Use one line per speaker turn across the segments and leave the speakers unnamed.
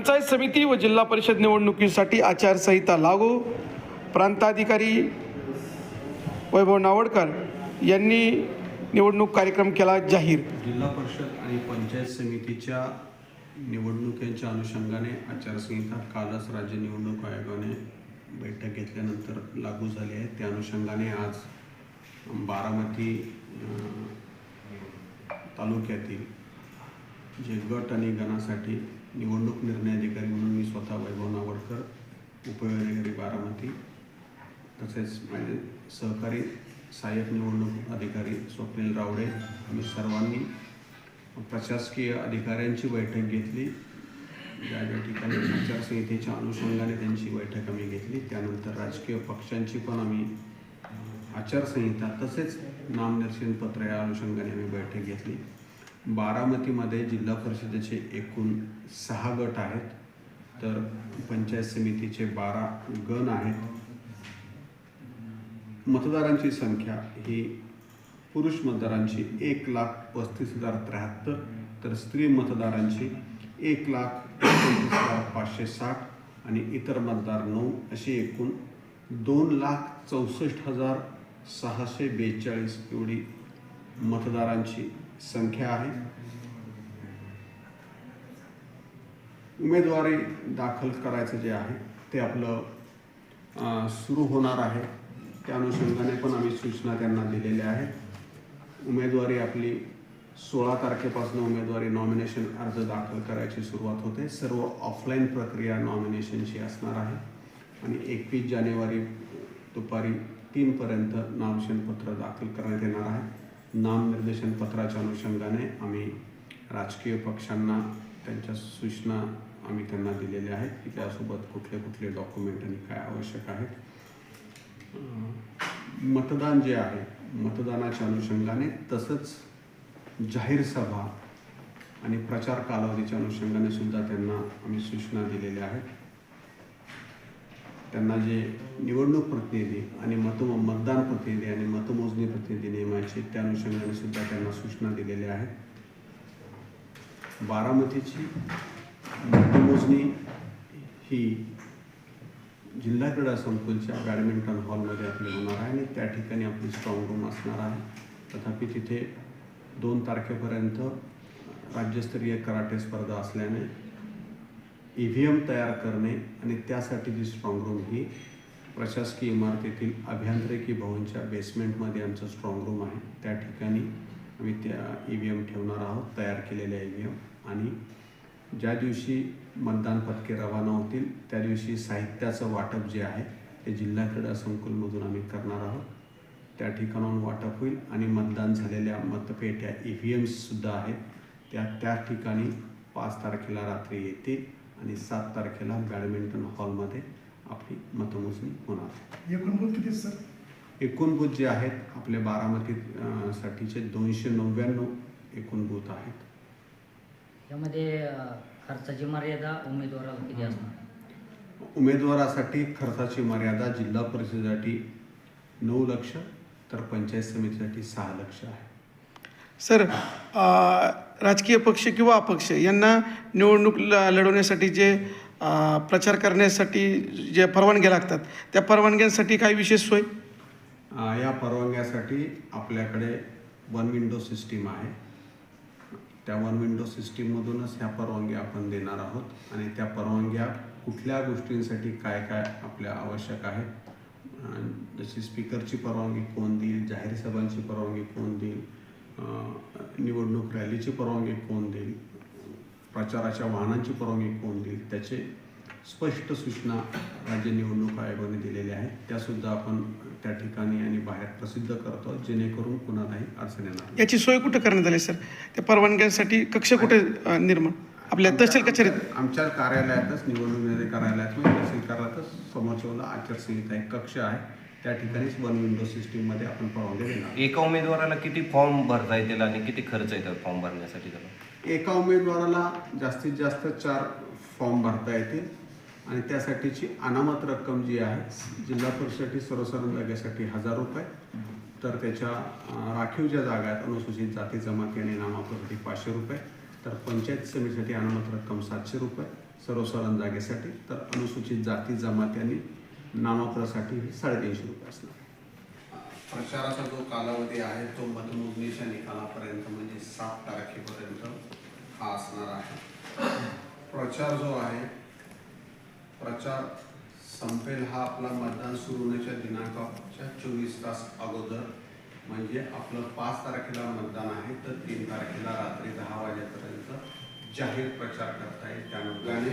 पंचायत समिती व जिल्हा परिषद निवडणुकीसाठी आचारसंहिता लागू. प्रांताधिकारी वैभव नावडकर यांनी निवडणूक कार्यक्रम केला जाहीर.
जिल्हा परिषद आणि पंचायत समितीच्या निवडणुकीच्या अनुषंगाने आचारसंहिता कालच राज्य निवडणूक आयोगाने बैठक घेतल्यानंतर लागू झाली आहे. त्या अनुषंगाने आज बारामती तालुक्यातील जे गट आणि गणासाठी निवडणूक निर्णय अधिकारी म्हणून मी स्वतः वैभव नावडकर उपविभागाधिकारी बारामती तसेच माझे सहकारी सहाय्यक निवडणूक अधिकारी स्वप्नील रावडे आम्ही सर्वांनी प्रशासकीय अधिकाऱ्यांची बैठक घेतली. ज्या ज्या ठिकाणी आचारसंहितेच्या अनुषंगाने त्यांची बैठक आम्ही घेतली त्यानंतर राजकीय पक्षांची पण आम्ही आचारसंहिता तसेच नामनिर्देशन पत्र या अनुषंगाने आम्ही बैठक घेतली. बारामतीमध्ये जिल्हा परिषदेचे एकूण सहा गट आहेत. तर पंचायत समितीचे बारा गण आहेत. मतदारांची संख्या ही पुरुष मतदारांची एक लाख पस्तीस हजार त्र्याहत्तर तर स्त्री मतदारांची एक लाख एकोणतीस हजार पाचशे साठ आणि इतर मतदार नऊ अशी एकूण दोन लाख चौसष्ट हजार सहाशे बेचाळीस एवढी मतदारांची संख्या आहे. उमेदवारी दाखल करायचं जे आहे ते आपलं सुरू होणार आहे. त्या अनुषंगाने पण आम्ही सूचना त्यांना दिलेल्या आहेत. उमेदवारी आपली सोळा तारखेपासून उमेदवारी नॉमिनेशन अर्ज दाखल करायची सुरुवात होते. सर्व ऑफलाईन प्रक्रिया नॉमिनेशनची असणार आहे. आणि एकवीस जानेवारी दुपारी तीनपर्यंत नामशनपत्र दाखल करण्यात येणार आहे. नामनिर्देशन पत्राच्या अनुषंगाने आम्ही राजकीय पक्षांना त्यांच्या सूचना आम्ही त्यांना दिलेल्या आहेत की त्यासोबत कुठले कुठले डॉक्युमेंट आणि काय आवश्यक आहेत. मतदान जे आहे मतदानाच्या अनुषंगाने तसंच जाहीर सभा आणि प्रचार कालावधीच्या अनुषंगाने सुद्धा त्यांना आम्ही सूचना दिलेल्या आहेत. त्यांना जे निवडणूक प्रतिनिधी आणि मत मतदान प्रतिनिधी आणि मतमोजणी प्रतिनिधी नेमायचे त्या अनुषंगाने सुद्धा त्यांना सूचना दिलेल्या आहेत. बारामतीची मतमोजणी ही जिल्हा क्रीडा संकुलच्या बॅडमिंटन हॉलमध्ये आपली होणार आहे आणि त्या ठिकाणी आपली स्ट्रॉंग रूम असणार आहे. तथापि तिथे दोन तारखेपर्यंत राज्यस्तरीय कराटे स्पर्धा असल्याने ई व्ही एम तयार करणे आणि त्यासाठी जी स्ट्रॉंग रूम ही प्रशासकीय इमारतीतील अभियांत्रिकी भवनच्या बेसमेंटमध्ये आमचं स्ट्रॉंग रूम आहे. त्या ठिकाणी आम्ही त्या ई व्ही एम ठेवणार आहोत तयार केलेल्या ई व्ही एम आणि ज्या दिवशी मतदान पत्के रवाना होतील त्या दिवशी साहित्याचं वाटप जे आहे ते जिल्हा क्रीडा संकुलमधून आम्ही करणार आहोत. त्या ठिकाणाहून वाटप होईल आणि मतदान झालेल्या मतपेट्या ई व्ही एम्ससुद्धा आहेत. त्या त्या ठिकाणी पाच तारखेला रात्री येतील. आणि सात तारखेला बॅडमिंटन हॉलमध्ये आपली मतमोजणी होणार.
एकूण बूथ किती सर?
एकूण बूथ जे आहेत आपले बारामती साठीचे दोनशे नव्याण्णव एकूण बूथ आहेत.
यामध्ये खर्चाची मर्यादा उमेदवाराला किती असणार?
उमेदवारासाठी खर्चाची मर्यादा जिल्हा परिषदेसाठी नऊ लक्ष तर पंचायत समितीसाठी सहा लक्ष आहे.
सर राजकीय पक्ष किंवा अपक्ष यांना निवडणूक ल लढवण्यासाठी जे प्रचार करण्यासाठी जे परवानग्या लागतात त्या परवानग्यांसाठी काय विशेष सोय?
या परवानग्यासाठी आपल्याकडे वन विंडो सिस्टीम आहे. त्या वन विंडो सिस्टीममधूनच ह्या परवानग्या आपण देणार आहोत आणि त्या परवानग्या कुठल्या गोष्टींसाठी काय काय आपल्या आवश्यक आहे जशी स्पीकरची परवानगी कोण देईल जाहीर सभांची परवानगी कोण देईल? निवडणूक रॅलीची परवानगी कोण देईल? प्रचाराच्या वाहनांची परवानगी कोण देईल? त्याचे स्पष्ट सूचना राज्य निवडणूक आयोगाने दिलेल्या आहेत. त्यासुद्धा आपण त्या ठिकाणी आणि बाहेर प्रसिद्ध करतो जेणेकरून कुणालाही अडचण येणार नाही.
याची सोय कुठं करण्यात आली सर? त्या परवानग्यांसाठी कक्ष कुठे निर्माण? आपल्या तहसील कचेरीत.
आमच्या कार्यालयातच निवडणूक निर्णय कार्यालयात तहसील कार्यालयातच बाजूला आचारसंहिता एक कक्ष आहे. त्या ठिकाणीच वन विंडो सिस्टीममध्ये आपण परवानगी देणार
एका उमेदवाराला किती फॉर्म भरता येतील आणि किती खर्च येतात फॉर्म भरण्यासाठी त्याला?
एका उमेदवाराला जास्तीत जास्त चार फॉर्म भरता येतील आणि त्यासाठीची अनामत रक्कम जी आहे जिल्हा परिषदेसाठी सर्वसाधारण जागेसाठी हजार रुपये. तर त्याच्या राखीव ज्या जागा आहेत अनुसूचित जाती जमाती आणि नामापुरती पाचशे रुपये. तर पंचायत समितीसाठी अनामत रक्कम सातशे रुपये सर्वसाधारण जागेसाठी. तर अनुसूचित जाती जमाती आणि नामांतरासाठी हे साडेतीनशे रुपये असणार. प्रचाराचा जो कालावधी आहे तो मतमोजणीच्या निकालापर्यंत म्हणजे सात तारखेपर्यंत हा असणार आहे. प्रचार जो आहे प्रचार संपेल हा आपला मतदान सुरू होण्याच्या दिनांकाच्या चोवीस तास अगोदर म्हणजे आपलं पाच तारखेला मतदान आहे तर तीन तारखेला रात्री दहा वाजेपर्यंत जाहीर प्रचार करता येईल. त्यानुसार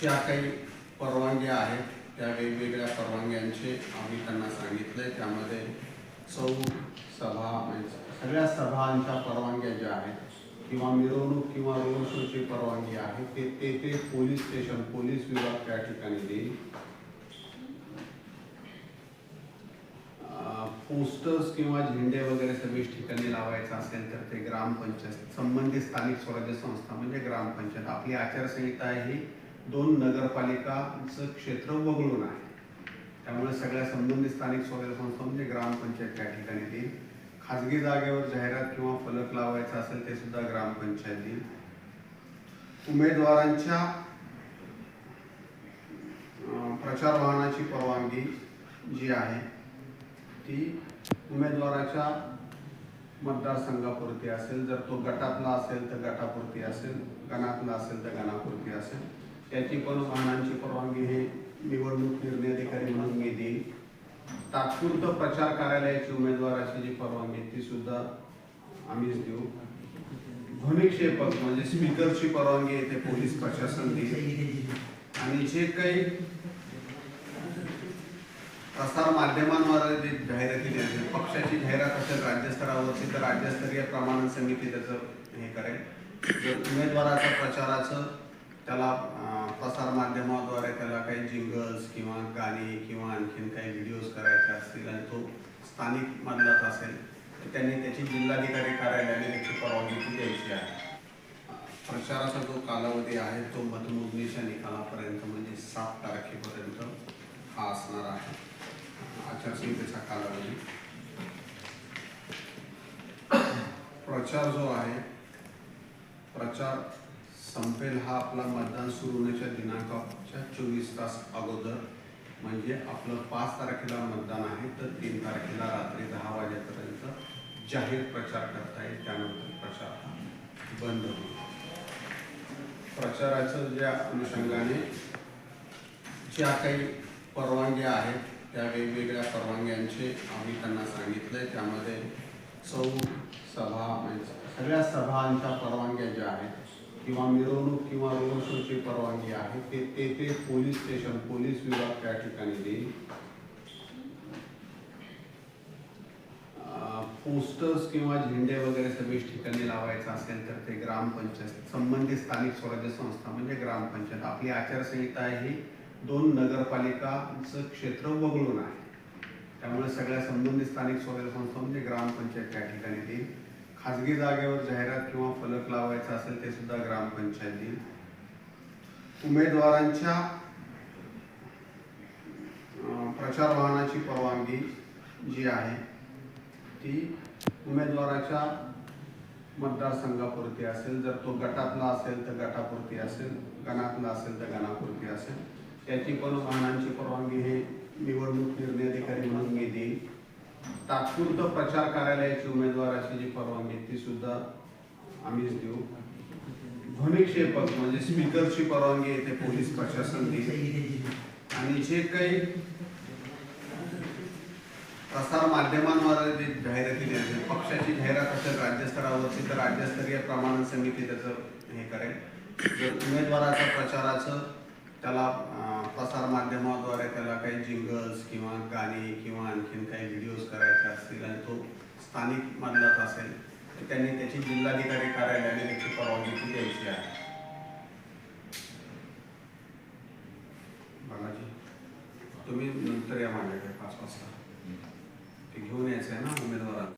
ज्या काही परवानग्या आहेत त्या वेगवेगळ्या परवानग्यांचे आम्ही त्यांना सांगितले. त्यामध्ये सौ सभा म्हणजे सगळ्या सभांच्या परवानग्या ज्या आहेत किंवा मिरवणूक किंवा रोड शोची परवानगी आहे ते ते ते पोलीस स्टेशन पोलीस विभाग त्या ठिकाणी देईल. पोस्टर्स किंवा झेंडे वगैरे सगळीच ठिकाणी लावायचं असेल तर ते ग्रामपंचायत संबंधित स्थानिक स्वराज्य संस्था म्हणजे ग्रामपंचायत. आपली आचारसंहिता ही. दोन नगरपालिकांचं क्षेत्र वगळून आहे. त्यामुळे सगळ्या संबंधित स्थानिक स्वराज्य संस्था म्हणजे ग्रामपंचायत त्या ठिकाणी देईल खाजगी जागेवर जाहिरात किंवा फलक लावायचा असेल ते सुद्धा ग्रामपंचायत देईल उमेदवारांच्या प्रचार वाहनाची परवानगी जी आहे ती उमेदवाराच्या मतदारसंघापुरती असेल. जर तो गटातला असेल तर गटापुरती असेल. गणातला असेल तर गणापुरती असेल. त्याची पण वाहनांची परवानगी हे निवडणूक निर्णय अधिकारी म्हणून मी देईल तात्पुरतं प्रचार कार्यालयाची उमेदवाराची जी परवानगी ती सुद्धा आम्हीच देऊ. ध्वनिक्षेपक म्हणजे स्पीकरची परवानगी येते पोलीस प्रशासन देईल. आणि जे काही प्रसार माध्यमांवर जे जाहिराती द्यायचे पक्षाची जाहिरात असेल राज्यस्तरावरची तर राज्यस्तरीय प्रमाणन समिती त्याचं हे करेल. जर उमेदवाराच्या प्रचाराचं त्याला प्रसारमाध्यमाद्वारे त्याला काही जिंगल्स किंवा गाणी किंवा आणखीन काही व्हिडिओज करायचे असतील आणि तो स्थानिक मधलाच असेल तर त्यांनी त्याची जिल्हाधिकारी कार्यालयाने त्याची परवानगी द्यायची आहे. प्रचाराचा जो कालावधी आहे तो मतमोजणीच्या निकालापर्यंत म्हणजे सात तारखेपर्यंत हा असणार आहे. आचारसंहितेचा कालावधी. प्रचार जो आहे प्रचार संपेल हा आपला मतदान सुरू होण्याच्या दिनांकाच्या चोवीस तास अगोदर म्हणजे आपलं पाच तारखेला मतदान आहे तर तीन तारखेला रात्री दहा वाजेपर्यंत जाहीर प्रचार करता येईल. त्यानंतर प्रचार हा बंद होईल. प्रचाराचं ज्या अनुषंगाने ज्या काही परवानग्या आहेत त्या वेगवेगळ्या परवानग्यांचे आम्ही त्यांना सांगितलंय. त्यामध्ये चौ सभा म्हणजे सगळ्या सभांच्या परवानग्या ज्या आहेत किंवा मिरवणूक किंवा रोड शोची परवानगी आहे ते ते ते पोलीस स्टेशन पोलीस विभाग त्या ठिकाणी देईल. पोस्टर्स किंवा झेंडे वगैरे सव्वीस ठिकाणी लावायचं असेल तर ते ग्रामपंचायत संबंधित स्थानिक स्वराज्य संस्था म्हणजे ग्रामपंचायत. आपली आचारसंहिता ही दोन नगरपालिकांचं क्षेत्र वगळून आहे. त्यामुळे सगळ्या संबंधित स्थानिक स्वराज्य संस्था म्हणजे ग्रामपंचायत त्या ठिकाणी देईल. खाजगी जागेवर जाहिरात किंवा फलक लावायचा असेल ते सुद्धा ग्रामपंचायतीत उमेदवारांच्या प्रचार वाहनाची परवानगी जी आहे ती उमेदवाराच्या मतदारसंघापुरती असेल. जर तो गटातला असेल तर गटापुरती असेल गणातला असेल तर गणापुरती असेल. त्याची पण वाहनांची परवानगी हे निवडणूक निर्णय अधिकारी म्हणून मी देईल तात्पुरतं प्रचार कार्यालयाची उमेदवाराची जी परवानगी ती सुद्धा आम्हीच देऊ. ध्वनिक्षेपक म्हणजे स्पीकरची परवानगी आहे ते पोलीस प्रशासन देईल. आणि जे काही प्रसार माध्यमांवर जे जाहिराती द्यायचे पक्षाची जाहिरात असेल राज्यस्तरावरची तर राज्यस्तरीय प्रमाणन समिती त्याचं हे करेल. उमेदवाराच्या प्रचाराचं त्याला प्रसारमाध्यमाद्वारे त्याला काही जिंगल्स किंवा गाणी किंवा आणखीन काही व्हिडिओज करायचे असतील आणि तो स्थानिक मधलाच असेल तर त्यांनी त्याची जिल्हाधिकारी कार्यालयाने त्याची परवानगी द्यायची आहे. तुम्ही नंतर या माझ्याकडे पाच वाजता. ते घेऊन यायचं आहे ना उमेदवारांना?